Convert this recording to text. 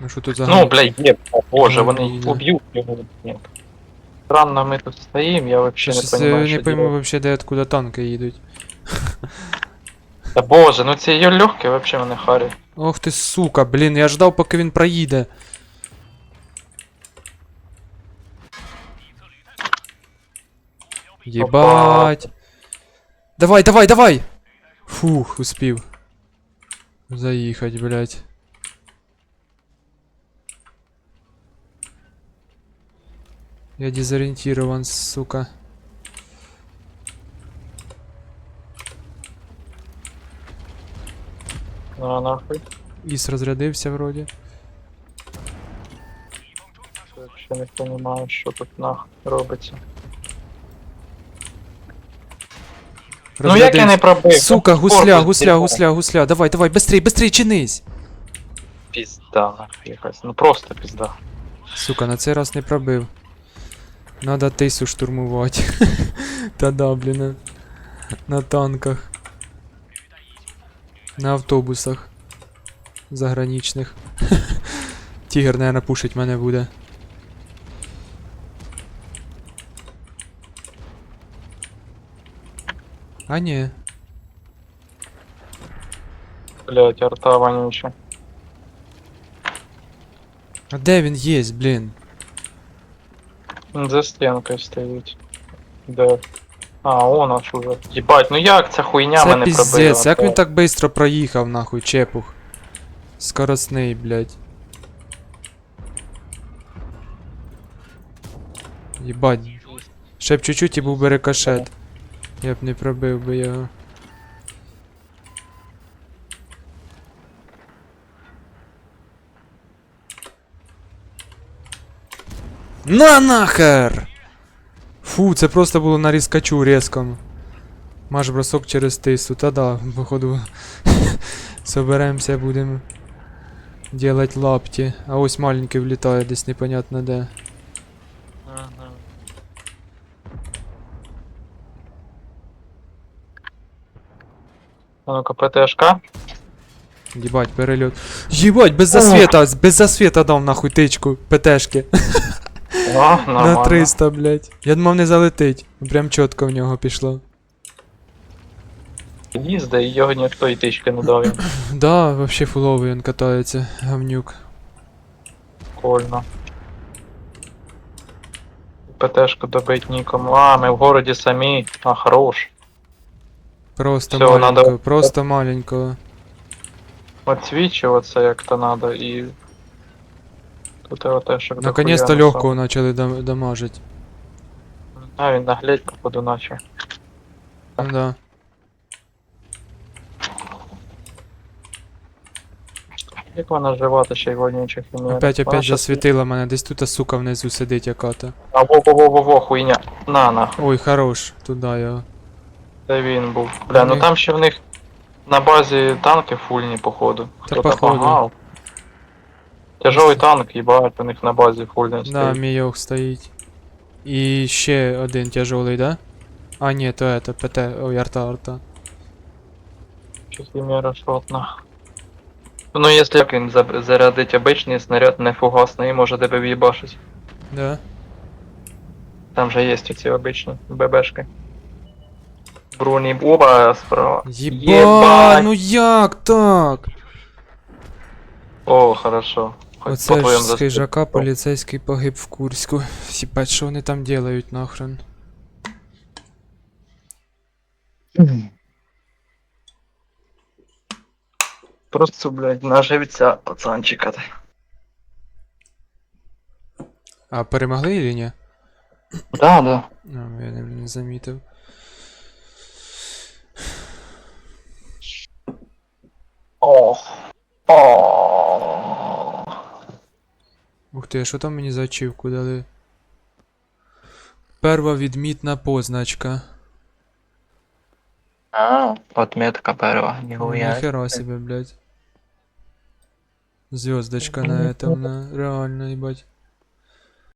Ну що тут за Ну, блядь, є, о, боже, вони да. уб'ють його. Ні. Странно, ми тут стоїмо, я вообще не Щось, е, понимаю, не що пойму делать. вообще, де откуда танки їдуть. Та боже, ну ці її легкі вообще мене харі. Ох ти сука, блін, я ждав, поки він проїде. Єбать. Давай, давай, давай! Фух, успів. Заїхать, блядь. Я дезориентирован, сука. Ну, нахуй. Іс розрядився вроді. Я вообще не понимаю, що тут нахуй робиться. Ну як я не пробив? Сука, гусля, гусля, гусля, гусля. Давай, давай, быстрей, быстрей, чинись. Пізда, якась. Ну просто пізда. Сука, на цей раз не пробив. Надо тису штурмувати. Та да, блін. На танках. На автобусах. Заграничних. Тігр, наверное, пушить мене буде. А ні. Блять, арта вонюча. А де він є, блін? Він За стінкою стоїть. Де? А, он аж уже. Єбать, ну як ця хуйня Це мене пробила? піздець, як він Та- так быстро проїхав, нахуй, чепух. Скоростний, блядь. Єбать. Ще б чуть-чуть і був би рикошет. Я б не пробив би його. На нахер! Фу, це просто було на різкачу різкому. Маш бросок через тису. Та да, походу. Соберемося, будемо делать лапті. А ось маленький влітає десь непонятно де. А ну-ка, ПТшка. Єбать, перельот. Єбать, без засвета, без засвета дав нахуй тичку, ПТшки. О, На нормально. 300, блядь. Я думав не залетить. Прям чітко в нього пішло. Їзда, і його ніхто і тички не дав. їм. Да, вообще фуловий він катається, гавнюк. Прикольно. ПТшку добить нікому. А, ми в городі самі. А, хорош. Просто Всё, маленького, надо- просто маленького. Отсвічуватися як то надо і. Тут його теж як Наконец-то дохуя легкого начали дам- дамажить. А, він наглядь, походу, наче. Ну да. Як вона живати ще й вонючих і не. Опять, опять засвітила мене, десь тут сука внизу сидить яката. А во во во во во хуйня. На нахуй. Ой, хорош, туди його. Де він був? Бля, ну там ще в них на базі танки фульні, походу. Хто походу. погнав. Тяжовий танк, їбать, у них на базі фульний Да, стоїть. мійох стоїть. І ще один тяжелий, да? А, ні, то это, ПТ, ой, арта, арта. Щось міра шотна. Ну, якщо як він за- зарядить обичний снаряд не фугасний, може тебе в'їбашить. Да? Там же є ці обичні ББшки. Бруні Боба справа. Єба, ну як так? О, хорошо. Хоч Оце ж з хижака поліцейський погиб в Курську. Сіпать, що вони там делають нахрен? Просто, блядь, на живця пацанчика. А перемогли или ні? Да, да. А, я не, не замітив. О. О. Ух ти, а що там мені за ачівку дали? Перва відмітна позначка. А, отметка перва. Ніхера себе, блядь. Звездочка на этом, на реально, ебать.